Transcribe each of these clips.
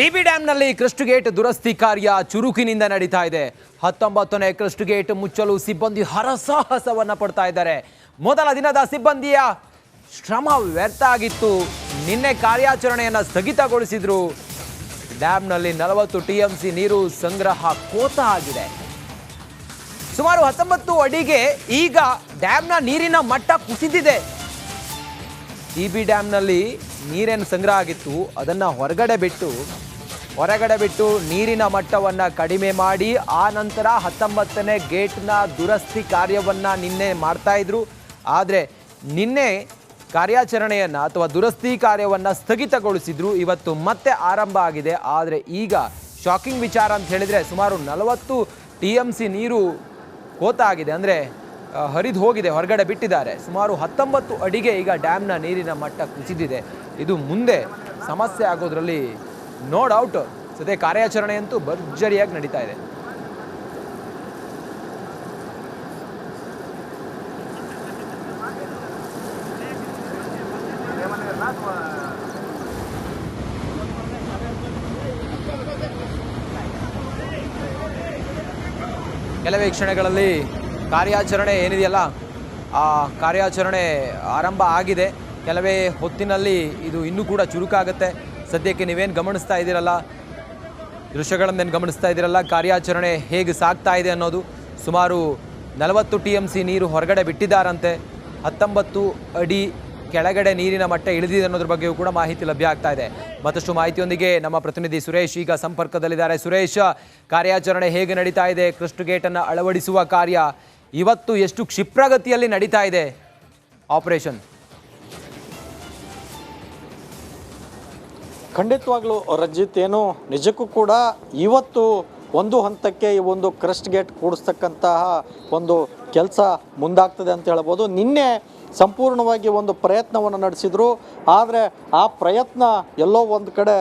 TB ಡ್ಯಾಂನಲ್ಲಿ crust gate ದುರಸ್ತಿ ಕಾರ್ಯ ಚುರುಕಿನಿಂದ ನಡೀತಾ ಇದೆ. ಹತ್ತೊಂಬತ್ತನೇ ಕ್ರಸ್ಟ್ ಗೇಟ್ ಮುಚ್ಚಲು ಸಿಬ್ಬಂದಿ ಹರಸಾಹಸವನ್ನು ಪಡ್ತಾ ಇದ್ದಾರೆ. ಮೊದಲ ದಿನದ ಸಿಬ್ಬಂದಿಯ ಶ್ರಮ ವ್ಯರ್ಥ ಆಗಿತ್ತು. ನಿನ್ನೆ ಕಾರ್ಯಾಚರಣೆಯನ್ನು ಸ್ಥಗಿತಗೊಳಿಸಿದ್ರು. ಡ್ಯಾಂನಲ್ಲಿ ನಲವತ್ತು ಟಿಎಂಸಿ ನೀರು ಸಂಗ್ರಹ ಕೋತ ಆಗಿದೆ. ಸುಮಾರು ಹತ್ತೊಂಬತ್ತು ಅಡಿಗೆ ಈಗ ಡ್ಯಾಂನ ನೀರಿನ ಮಟ್ಟ ಕುಸಿದಿದೆ. ಟಿ ಬಿ ಡ್ಯಾಮ್ನಲ್ಲಿ ನೀರೇನು ಸಂಗ್ರಹ ಆಗಿತ್ತು, ಅದನ್ನು ಹೊರಗಡೆ ಬಿಟ್ಟು ಹೊರಗಡೆ ಬಿಟ್ಟು ನೀರಿನ ಮಟ್ಟವನ್ನು ಕಡಿಮೆ ಮಾಡಿ, ಆ ನಂತರ ಹತ್ತೊಂಬತ್ತನೇ ಗೇಟ್ನ ದುರಸ್ತಿ ಕಾರ್ಯವನ್ನು ನಿನ್ನೆ ಮಾಡ್ತಾ ಇದ್ರು. ಆದರೆ ನಿನ್ನೆ ಕಾರ್ಯಾಚರಣೆಯನ್ನು ಅಥವಾ ದುರಸ್ತಿ ಕಾರ್ಯವನ್ನು ಸ್ಥಗಿತಗೊಳಿಸಿದ್ರು. ಇವತ್ತು ಮತ್ತೆ ಆರಂಭ ಆಗಿದೆ. ಆದರೆ ಈಗ ಶಾಕಿಂಗ್ ವಿಚಾರ ಅಂತ ಹೇಳಿದರೆ ಸುಮಾರು ನಲವತ್ತು ಟಿ ಎಂ ಸಿ ನೀರು ಕೋತ ಆಗಿದೆ. ಅಂದರೆ ಹರಿದು ಹೋಗಿದೆ, ಹೊರಗಡೆ ಬಿಟ್ಟಿದ್ದಾರೆ. ಸುಮಾರು ಹತ್ತೊಂಬತ್ತು ಅಡಿಗೆ ಈಗ ಡ್ಯಾಮ್ನ ನೀರಿನ ಮಟ್ಟ ಕುಸಿದಿದೆ. ಇದು ಮುಂದೆ ಸಮಸ್ಯೆ ಆಗೋದ್ರಲ್ಲಿ ನೋ ಡೌಟ್ ಸದ್ಯ ಕಾರ್ಯಾಚರಣೆ ಅಂತೂ ಭರ್ಜರಿಯಾಗಿ ನಡೀತಾ ಇದೆ. ಕೆಲವೇ ಕ್ಷಣಗಳಲ್ಲಿ ಕಾರ್ಯಾಚರಣೆ ಏನಿದೆಯಲ್ಲ, ಆ ಕಾರ್ಯಾಚರಣೆ ಆರಂಭ ಆಗಿದೆ. ಕೆಲವೇ ಹೊತ್ತಿನಲ್ಲಿ ಇದು ಇನ್ನೂ ಕೂಡ ಚುರುಕಾಗುತ್ತೆ. ಸದ್ಯಕ್ಕೆ ನೀವೇನು ಗಮನಿಸ್ತಾ ಇದ್ದೀರಲ್ಲ? ದೃಶ್ಯಗಳನ್ನೇನು ಗಮನಿಸ್ತಾ ಇದ್ದೀರಲ್ಲ? ಕಾರ್ಯಾಚರಣೆ ಹೇಗೆ ಸಾಗ್ತಾ ಇದೆ ಅನ್ನೋದು ಸುಮಾರು ನಲವತ್ತು ಟಿ ಎಂ ಸಿ ನೀರು ಹೊರಗಡೆ ಬಿಟ್ಟಿದ್ದಾರಂತೆ. ಹತ್ತೊಂಬತ್ತು ಅಡಿ ಕೆಳಗಡೆ ನೀರಿನ ಮಟ್ಟ ಇಳಿದಿದೆ ಅನ್ನೋದ್ರ ಬಗ್ಗೆಯೂ ಕೂಡ ಮಾಹಿತಿ ಲಭ್ಯ ಆಗ್ತಾ ಇದೆ. ಮತ್ತಷ್ಟು ಮಾಹಿತಿಯೊಂದಿಗೆ ನಮ್ಮ ಪ್ರತಿನಿಧಿ ಸುರೇಶ್ ಈಗ ಸಂಪರ್ಕದಲ್ಲಿದ್ದಾರೆ. ಸುರೇಶ್, ಕಾರ್ಯಾಚರಣೆ ಹೇಗೆ ನಡೀತಾ ಇದೆ? ಕ್ರಿಸ್ಟ್ ಗೇಟನ್ನು ಅಳವಡಿಸುವ ಕಾರ್ಯ ಇವತ್ತು ಎಷ್ಟು ಕ್ಷಿಪ್ರಗತಿಯಲ್ಲಿ ನಡೀತಾ ಇದೆ? ಆಪರೇಷನ್. ಖಂಡಿತವಾಗ್ಲೂ ರಂಜಿತ್, ಏನು ನಿಜಕ್ಕೂ ಕೂಡ ಇವತ್ತು ಒಂದು ಹಂತಕ್ಕೆ ಈ ಒಂದು ಕ್ರಸ್ಟ್ ಗೇಟ್ ಕೂಡಿಸ್ತಕ್ಕಂತಹ ಒಂದು ಕೆಲಸ ಮುಂದಾಗ್ತದೆ ಅಂತ ಹೇಳ್ಬೋದು. ನಿನ್ನೆ ಸಂಪೂರ್ಣವಾಗಿ ಒಂದು ಪ್ರಯತ್ನವನ್ನು ನಡೆಸಿದ್ರು. ಆದರೆ ಆ ಪ್ರಯತ್ನ ಎಲ್ಲೋ ಒಂದು ಕಡೆ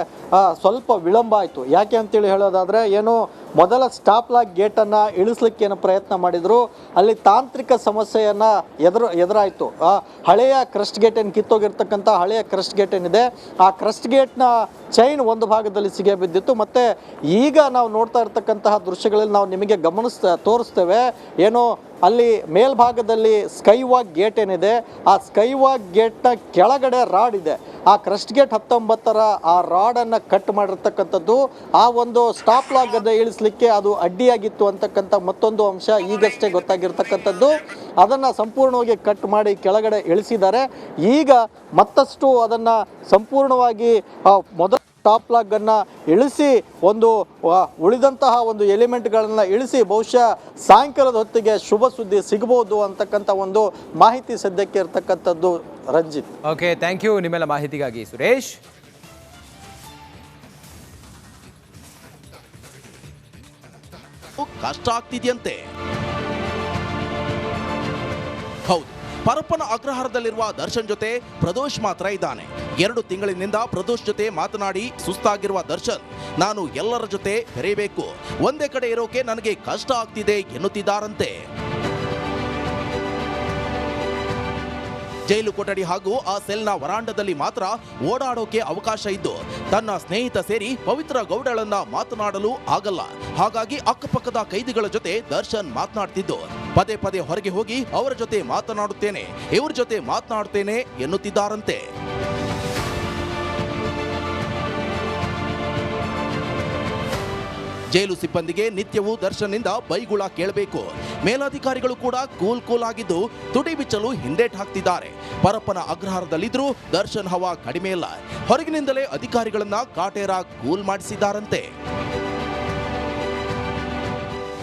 ಸ್ವಲ್ಪ ವಿಳಂಬ ಆಯಿತು. ಯಾಕೆ ಅಂತೇಳಿ ಹೇಳೋದಾದರೆ, ಏನು ಮೊದಲ ಸ್ಟಾಪ್ ಲಾಕ್ ಗೇಟನ್ನು ಇಳಿಸ್ಲಿಕ್ಕೆ ಏನು ಪ್ರಯತ್ನ ಮಾಡಿದರು. ಅಲ್ಲಿ ತಾಂತ್ರಿಕ ಸಮಸ್ಯೆಯನ್ನು ಎದುರು, ಎದುರಾಯಿತು. ಹಳೆಯ ಕ್ರಸ್ಟ್ ಗೇಟ್ ಏನು ಕಿತ್ತೋಗಿರ್ತಕ್ಕಂಥ ಹಳೆಯ ಕ್ರಸ್ಟ್ ಗೇಟ್ ಏನಿದೆ, ಆ ಕ್ರಸ್ಟ್ ಗೇಟ್ನ ಚೈನ್ ಒಂದು ಭಾಗದಲ್ಲಿ ಸಿಗೆ ಬಿದ್ದಿತ್ತು. ಮತ್ತು ಈಗ ನಾವು ನೋಡ್ತಾ ಇರ್ತಕ್ಕಂತಹ ದೃಶ್ಯಗಳಲ್ಲಿ ನಾವು ನಿಮಗೆ ಗಮನಿಸ್ತಾ, ತೋರಿಸ್ತೇವೆ. ಏನು ಅಲ್ಲಿ ಮೇಲ್ಭಾಗದಲ್ಲಿ ಸ್ಕೈ ವಾಕ್ ಗೇಟ್ ಏನಿದೆ, ಆ ಸ್ಕೈ ವಾಕ್ ಗೇಟ್ನ ಕೆಳಗಡೆ ರಾಡ್ ಇದೆ. ಆ ಕ್ರಸ್ಟ್ ಗೇಟ್ ಹತ್ತೊಂಬತ್ತರ ಆ ರಾಡನ್ನು ಕಟ್ ಮಾಡಿರ್ತಕ್ಕಂಥದ್ದು. ಆ ಒಂದು ಸ್ಟಾಪ್ ಲಾಗ್ ಅನ್ನು ಇಳಿಸ್ಲಿಕ್ಕೆ ಅದು ಅಡ್ಡಿಯಾಗಿತ್ತು ಅಂತಕ್ಕಂಥ ಮತ್ತೊಂದು ಅಂಶ ಈಗಷ್ಟೇ ಗೊತ್ತಾಗಿರ್ತಕ್ಕಂಥದ್ದು. ಅದನ್ನು ಸಂಪೂರ್ಣವಾಗಿ ಕಟ್ ಮಾಡಿ ಕೆಳಗಡೆ ಇಳಿಸಿದ್ದಾರೆ. ಈಗ ಮತ್ತಷ್ಟು ಅದನ್ನು ಸಂಪೂರ್ಣವಾಗಿ ಮೊದಲ ಟಾಪ್ ಲಾಗನ್ನು ಇಳಿಸಿ, ಒಂದು ಉಳಿದಂತಹ ಒಂದು ಎಲಿಮೆಂಟ್ಗಳನ್ನು ಇಳಿಸಿ, ಬಹುಶಃ ಸಾಯಂಕಾಲದ ಹೊತ್ತಿಗೆ ಶುಭ ಸುದ್ದಿ ಸಿಗಬಹುದು ಅಂತಕ್ಕಂಥ ಒಂದು ಮಾಹಿತಿ ಸದ್ಯಕ್ಕೆ ಇರತಕ್ಕಂಥದ್ದು ರಂಜಿತ್. ಓಕೆ ಥ್ಯಾಂಕ್ ಯು ನಿಮ್ಮೆಲ್ಲ ಮಾಹಿತಿಗಾಗಿ ಸುರೇಶ್. ಕಷ್ಟ ಆಗ್ತಿದೆಯಂತೆ. ಹೌದು, ಪರಪ್ಪನ ಅಗ್ರಹಾರದಲ್ಲಿರುವ ದರ್ಶನ್ ಜೊತೆ ಪ್ರದೋಷ್ ಮಾತ್ರ ಇದ್ದಾನೆ. ಎರಡು ತಿಂಗಳಿನಿಂದ ಪ್ರದೋಷ್ ಜೊತೆ ಮಾತನಾಡಿ ಸುಸ್ತಾಗಿರುವ ದರ್ಶನ್, ನಾನು ಎಲ್ಲರ ಜೊತೆ ಬೆರೆಯಬೇಕು ಒಂದೇ ಕಡೆ ಇರೋಕೆ ನನಗೆ ಕಷ್ಟ ಆಗ್ತಿದೆ ಎನ್ನುತ್ತಿದ್ದಾರಂತೆ. ಜೈಲು ಕೊಠಡಿ ಹಾಗೂ ಆ ಸೆಲ್ನ ವರಾಂಡದಲ್ಲಿ ಮಾತ್ರ ಓಡಾಡೋಕೆ ಅವಕಾಶ ಇದ್ದು, ತನ್ನ ಸ್ನೇಹಿತ ಸೇರಿ ಪವಿತ್ರ ಗೌಡಳನ್ನ ಮಾತನಾಡಲು ಆಗಲ್ಲ. ಹಾಗಾಗಿ ಅಕ್ಕಪಕ್ಕದ ಕೈದಿಗಳ ಜೊತೆ ದರ್ಶನ್ ಮಾತನಾಡ್ತಿದ್ದು, ಪದೇ ಪದೇ ಹೊರಗೆ ಹೋಗಿ ಅವರ ಜೊತೆ ಮಾತನಾಡುತ್ತೇನೆ, ಇವ್ರ ಜೊತೆ ಮಾತನಾಡುತ್ತೇನೆ ಎನ್ನುತ್ತಿದ್ದಾರಂತೆ. ಜೈಲು ಸಿಬ್ಬಂದಿಗೆ ನಿತ್ಯವೂ ದರ್ಶನ್ನಿಂದ ಬೈಗುಳ ಕೇಳಬೇಕು. ಮೇಲಾಧಿಕಾರಿಗಳು ಕೂಡ ಕೂಲ್ ಕೂಲ್ ಆಗಿದ್ದು ತುಟಿ ಬಿಚ್ಚಲು ಹಿಂದೇಟ್ ಹಾಕ್ತಿದ್ದಾರೆ. ಪರಪ್ಪನ ಅಗ್ರಹಾರದಲ್ಲಿದ್ರೂ ದರ್ಶನ್ ಹವಾ ಕಡಿಮೆ ಇಲ್ಲ. ಹೊರಗಿನಿಂದಲೇ ಅಧಿಕಾರಿಗಳನ್ನ ಕಾಟೇರ ಕೂಲ್ ಮಾಡಿಸಿದ್ದಾರಂತೆ.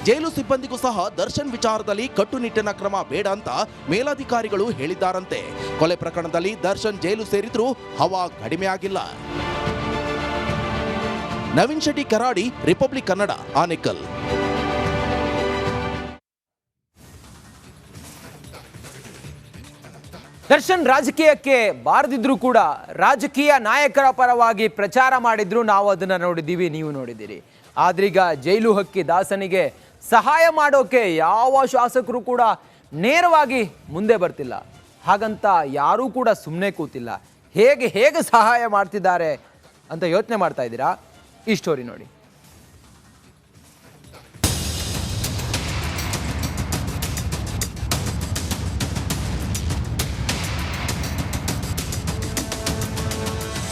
ಜೈಲು ಸಿಬ್ಬಂದಿಗೂ ಸಹ ದರ್ಶನ್ ವಿಚಾರದಲ್ಲಿ ಕಟ್ಟುನಿಟ್ಟಿನ ಕ್ರಮ ಬೇಡ ಅಂತ ಮೇಲಾಧಿಕಾರಿಗಳು ಹೇಳಿದ್ದಾರಂತೆ. ಕೊಲೆ ಪ್ರಕರಣದಲ್ಲಿ ದರ್ಶನ್ ಜೈಲು ಸೇರಿದ್ರೂ ಹವಾ ಕಡಿಮೆ ಆಗಿಲ್ಲ. ನವೀನ್ ಶೆಟ್ಟಿ ಕರಾಡಿ, ರಿಪಬ್ಲಿಕ್ ಕನ್ನಡ, ಆನೇಕಲ್. ದರ್ಶನ್, ರಾಜಕೀಯಕ್ಕೆ ಬಾರದಿದ್ರು ಕೂಡ ರಾಜಕೀಯ ನಾಯಕರ ಪರವಾಗಿ ಪ್ರಚಾರ ಮಾಡಿದ್ರು ನಾವು ಅದನ್ನ ನೋಡಿದ್ದೀವಿ, ನೀವು ನೋಡಿದ್ದೀರಿ. ಆದ್ರೀಗ ಜೈಲು ಹಕ್ಕಿ ದಾಸನಿಗೆ ಸಹಾಯ ಮಾಡೋಕೆ ಯಾವ ಶಾಸಕರು ಕೂಡ ನೇರವಾಗಿ ಮುಂದೆ ಬರ್ತಿಲ್ಲ. ಹಾಗಂತ ಯಾರೂ ಕೂಡ ಸುಮ್ಮನೆ ಕೂತಿಲ್ಲ. ಹೇಗೆ ಹೇಗೆ ಸಹಾಯ ಮಾಡ್ತಿದ್ದಾರೆ ಅಂತ ಯೋಚನೆ ಮಾಡ್ತಾ ಇದ್ದೀರಾ? ಈ ಸ್ಟೋರಿ ನೋಡಿ.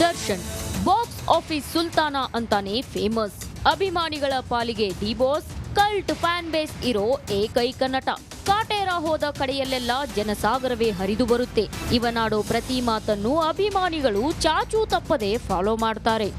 ದರ್ಶನ್, ಬಾಕ್ಸ್ ಆಫೀಸ್ ಸುಲ್ತಾನ ಅಂತಾನೆ ಫೇಮಸ್. ಅಭಿಮಾನಿಗಳ ಪಾಲಿಗೆ D Boss cult fan base ಇರೋ ಏಕೈಕ ನಟ. ಕಾಟೇರ ಹೋದ ಕಡೆಯಲ್ಲೆಲ್ಲ ಜನಸಾಗರವೇ ಹರಿದು ಬರುತ್ತೆ. ಇವನಾಡೋ ಪ್ರತಿ ಮಾತನ್ನು ಅಭಿಮಾನಿಗಳು ಚಾಚೂ ತಪ್ಪದೆ ಫಾಲೋ ಮಾಡ್ತಾರೆ.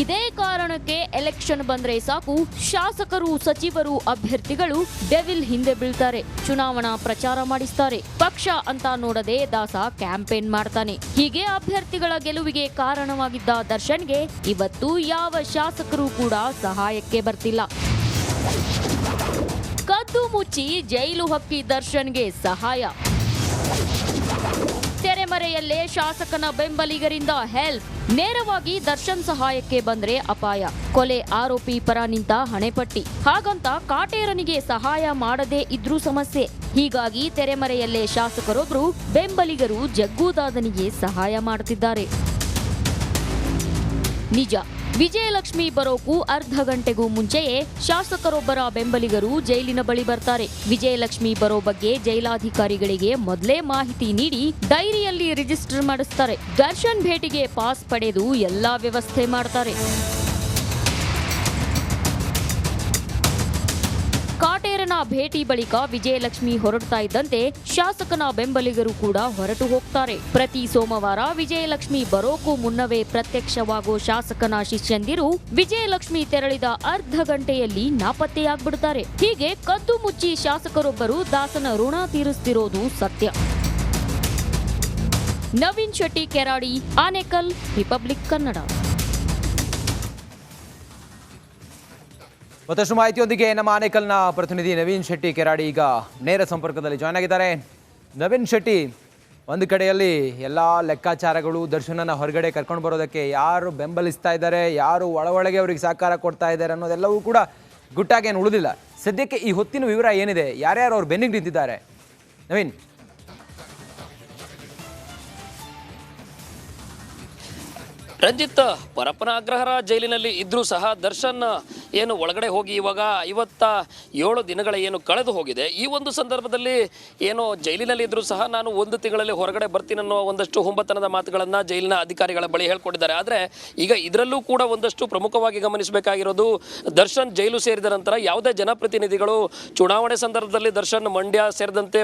ಇದೇ ಕಾರಣಕ್ಕೆ ಎಲೆಕ್ಷನ್ ಬಂದ್ರೆ ಸಾಕು, ಶಾಸಕರು, ಸಚಿವರು, ಅಭ್ಯರ್ಥಿಗಳು ಡೆವಿಲ್ ಹಿಂದೆ ಬೀಳ್ತಾರೆ, ಚುನಾವಣಾ ಪ್ರಚಾರ ಮಾಡಿಸ್ತಾರೆ. ಪಕ್ಷ ಅಂತ ನೋಡದೆ ದಾಸ ಕ್ಯಾಂಪೇನ್ ಮಾಡ್ತಾನೆ. ಹೀಗೆ ಅಭ್ಯರ್ಥಿಗಳ ಗೆಲುವಿಗೆ ಕಾರಣವಾಗಿದ್ದ ದರ್ಶನ್ಗೆ ಇವತ್ತು ಯಾವ ಶಾಸಕರು ಕೂಡ ಸಹಾಯಕ್ಕೆ ಬರ್ತಿಲ್ಲ. ಕದ್ದು ಮುಚ್ಚಿ ಜೈಲು ಹಕ್ಕಿ ದರ್ಶನ್ಗೆ ಸಹಾಯ. ತೆರೆಮರೆಯಲ್ಲೇ ಶಾಸಕನ ಬೆಂಬಲಿಗರಿಂದ ಹೆಲ್ಪ್ ನೇರವಾಗಿ ದರ್ಶನ್ ಸಹಾಯಕ್ಕೆ ಬಂದ್ರೆ ಅಪಾಯ. ಕೊಲೆ ಆರೋಪಿ ಪರ ನಿಂತ ಹಣೆಪಟ್ಟಿ. ಹಾಗಂತ ಕಾಟೇರನಿಗೆ ಸಹಾಯ ಮಾಡದೇ ಇದ್ರೂ ಸಮಸ್ಯೆ. ಹೀಗಾಗಿ ತೆರೆಮರೆಯಲ್ಲೇ ಶಾಸಕರೊಬ್ರು ಬೆಂಬಲಿಗರು ಜಗ್ಗೂದಾದನಿಗೆ ಸಹಾಯ ಮಾಡುತ್ತಿದ್ದಾರೆ ನಿಜ. ವಿಜಯಲಕ್ಷ್ಮಿ ಬರೋಕು ಅರ್ಧ ಗಂಟೆಗೂ ಮುಂಚೆಯೇ ಶಾಸಕರೊಬ್ಬರ ಬೆಂಬಲಿಗರು ಜೈಲಿನ ಬಳಿ ಬರ್ತಾರೆ. ವಿಜಯಲಕ್ಷ್ಮಿ ಬರೋ ಬಗ್ಗೆ ಜೈಲಾಧಿಕಾರಿಗಳಿಗೆ ಮೊದಲೇ ಮಾಹಿತಿ ನೀಡಿ ಡೈರಿಯಲ್ಲಿ ರಿಜಿಸ್ಟರ್ ಮಾಡಿಸ್ತಾರೆ. ದರ್ಶನ್ ಭೇಟಿಗೆ ಪಾಸ್ ಪಡೆದು ಎಲ್ಲಾ ವ್ಯವಸ್ಥೆ ಮಾಡ್ತಾರೆ. ಭೇಟಿ ಬಳಿಕ ವಿಜಯಲಕ್ಷ್ಮಿ ಹೊರಡ್ತಾ ಇದ್ದಂತೆ ಶಾಸಕನ ಬೆಂಬಲಿಗರು ಕೂಡ ಹೊರಟು ಹೋಗ್ತಾರೆ. ಪ್ರತಿ ಸೋಮವಾರ ವಿಜಯಲಕ್ಷ್ಮಿ ಬರೋಕು ಮುನ್ನವೇ ಪ್ರತ್ಯಕ್ಷವಾಗೋ ಶಾಸಕನ ಶಿಷ್ಯಂದಿರು ವಿಜಯಲಕ್ಷ್ಮಿ ತೆರಳಿದ ಅರ್ಧ ಗಂಟೆಯಲ್ಲಿ ನಾಪತ್ತೆಯಾಗ್ಬಿಡ್ತಾರೆ. ಹೀಗೆ ಕದ್ದು ಮುಚ್ಚಿ ಶಾಸಕರೊಬ್ಬರು ದಾಸನ ಋಣ ತೀರಿಸ್ತಿರೋದು ಸತ್ಯ. ನವೀನ್ ಶೆಟ್ಟಿ ಕೆರಾಡಿ, ಆನೇಕಲ್, ರಿಪಬ್ಲಿಕ್ ಕನ್ನಡ. ಮತ್ತಷ್ಟು ಮಾಹಿತಿಯೊಂದಿಗೆ ನಮ್ಮ ಆನೇಕಲ್ನ ಪ್ರತಿನಿಧಿ ನವೀನ್ ಶೆಟ್ಟಿ ಕೆರಾಡಿ ಈಗ ನೇರ ಸಂಪರ್ಕದಲ್ಲಿ ಜಾಯ್ನ್ ಆಗಿದ್ದಾರೆ. ನವೀನ್ ಶೆಟ್ಟಿ, ಒಂದು ಕಡೆಯಲ್ಲಿ ಎಲ್ಲ ಲೆಕ್ಕಾಚಾರಗಳು, ದರ್ಶನನ ಹೊರಗಡೆ ಕರ್ಕೊಂಡು ಬರೋದಕ್ಕೆ ಯಾರು ಬೆಂಬಲಿಸ್ತಾ ಇದ್ದಾರೆ, ಯಾರು ಒಳ ಒಳಗೆ ಅವ್ರಿಗೆ ಸಹಕಾರ ಕೊಡ್ತಾ ಇದ್ದಾರೆ ಅನ್ನೋದೆಲ್ಲವೂ ಕೂಡ ಗುಟ್ಟಾಗೇನು ಉಳಿದಿಲ್ಲ. ಸದ್ಯಕ್ಕೆ ಈ ಹೊತ್ತಿನ ವಿವರ ಏನಿದೆ? ಯಾರ್ಯಾರು ಅವ್ರು ಬೆನ್ನಿಗೆ ನಿಂತಿದ್ದಾರೆ? ನವೀನ್. ರಂಜಿತ್ ಪರಪ್ಪನ ಅಗ್ರಹಾರ ಜೈಲಿನಲ್ಲಿ ಇದ್ರೂ ಸಹ ದರ್ಶನ್ ಏನು ಒಳಗಡೆ ಹೋಗಿ ಇವಾಗ ಐವತ್ತ ಏಳು ದಿನಗಳ ಏನು ಕಳೆದು ಹೋಗಿದೆ. ಈ ಒಂದು ಸಂದರ್ಭದಲ್ಲಿ ಏನು ಜೈಲಿನಲ್ಲಿ ಇದ್ರೂ ಸಹ ನಾನು ಒಂದು ತಿಂಗಳಲ್ಲಿ ಹೊರಗಡೆ ಬರ್ತೀನಿ ಅನ್ನೋ ಒಂದಷ್ಟು ಹುಂಬತನದ ಮಾತುಗಳನ್ನು ಜೈಲಿನ ಅಧಿಕಾರಿಗಳ ಬಳಿ ಹೇಳ್ಕೊಟ್ಟಿದ್ದಾರೆ ಆದರೆ ಈಗ ಇದರಲ್ಲೂ ಕೂಡ ಒಂದಷ್ಟು ಪ್ರಮುಖವಾಗಿ ಗಮನಿಸಬೇಕಾಗಿರೋದು ದರ್ಶನ್ ಜೈಲು ಸೇರಿದ ನಂತರ ಯಾವುದೇ ಜನಪ್ರತಿನಿಧಿಗಳು ಚುನಾವಣೆ ಸಂದರ್ಭದಲ್ಲಿ ದರ್ಶನ್ ಮಂಡ್ಯ ಸೇರಿದಂತೆ